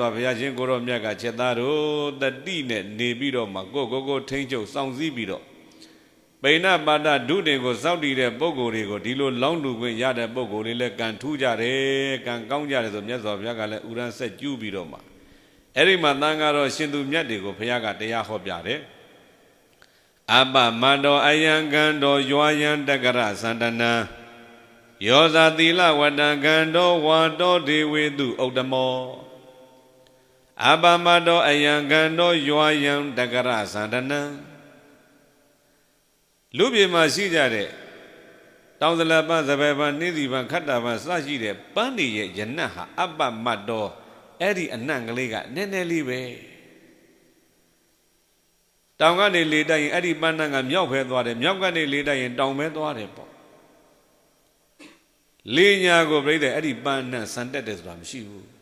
တော်ဘုရားရှင်ကိုရောမြတ်ကချက်သားတို့တတိနဲ့နေပြီးတော့မှကိုကိုကိုထိမ့်ချုပ်စောင့်စည်းပြီးတော့ပိဏပါဒဒုတင်ကိုစောင့်တည်တဲ့ပုံကိုယ်တွေကိုဒီလိုလောင်းလူခွင့်ရတဲ့ပုံကိုယ်တွေလည်းကံထူးကြတယ်ကံကောင်းကြတယ်ဆိုမြတ်စွာဘုရားကလည်းဥရန်ဆက်ကျူးပြီးတော့မှအဲ့ဒီမှာတန်ကတော့ရှင်သူမြတ်တွေကိုဘုရားကတရားဟောပြတယ်အပမန္တောအယံကံတော်ရွာယံတက္ကရသန္တနံယောဇာသီလဝတ္တံကံတော်ဝါတော်ဒေဝေတုဥတ္တမော အပမတောအယံကံတော်ရွာယံတက္ကရသန္တနံလူပြေမှာရှိကြတဲ့တောင်စလပန်းစပယ်ပန်းနှင်းစီပန်းခတ္တပန်းစရှိတဲ့ပန်းတွေရဲ့ယနတ်ဟာအပမတောအဲ့ဒီအနံ့ကလေးကနည်းနည်းလေးပဲတောင်ကနေလေတိုက်ရင်အဲ့ဒီပန်းနံကမြောက်ဖဲသွားတယ်မြောက်ကနေလေတိုက်ရင်တောင်ပဲသွားတယ်ပေါ့လေညာကိုပြိတဲ့အဲ့ဒီပန်းနံဆန်တက်တယ်ဆိုတာမရှိဘူး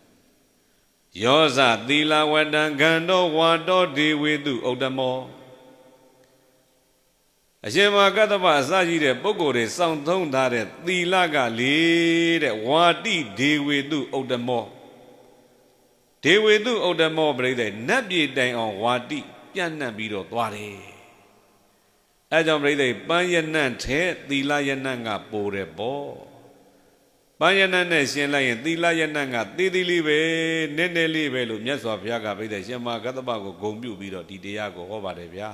ယောဇသီလဝတ္တံကံတော်ဝါတော်ဒေဝေတုဥတ္တမောအရှင်မကတ္တပအစရှိတဲ့ပုဂ္ဂိုလ်တွေစောင့်သုံးထားတဲ့သီလကလေတဲ့ဝါတိဒေဝေတုဥတ္တမောဒေဝေတုဥတ္တမောပြိတဲ့နတ်ပြည်တိုင်အောင်ဝါတိပြန့်နှံ့ပြီးတော့သွားတယ်အဲကြောင့်ပြိတဲ့ပန်းရနံ့ထဲသီလရနံ့ကပိုတယ်ပေါ့ ပန်းရနံ့နဲ့ရှင်းလိုက်ရင်သီလရနံ့ကသေးသေးလေးပဲနည်းနည်းလေးပဲလို့မြတ်စွာဘုရားကပြိတဲ့ရှင်မကတ္တပကိုဂုံပြုပြီးတော့ဒီတရားကိုဟောပါတယ်ဗျာ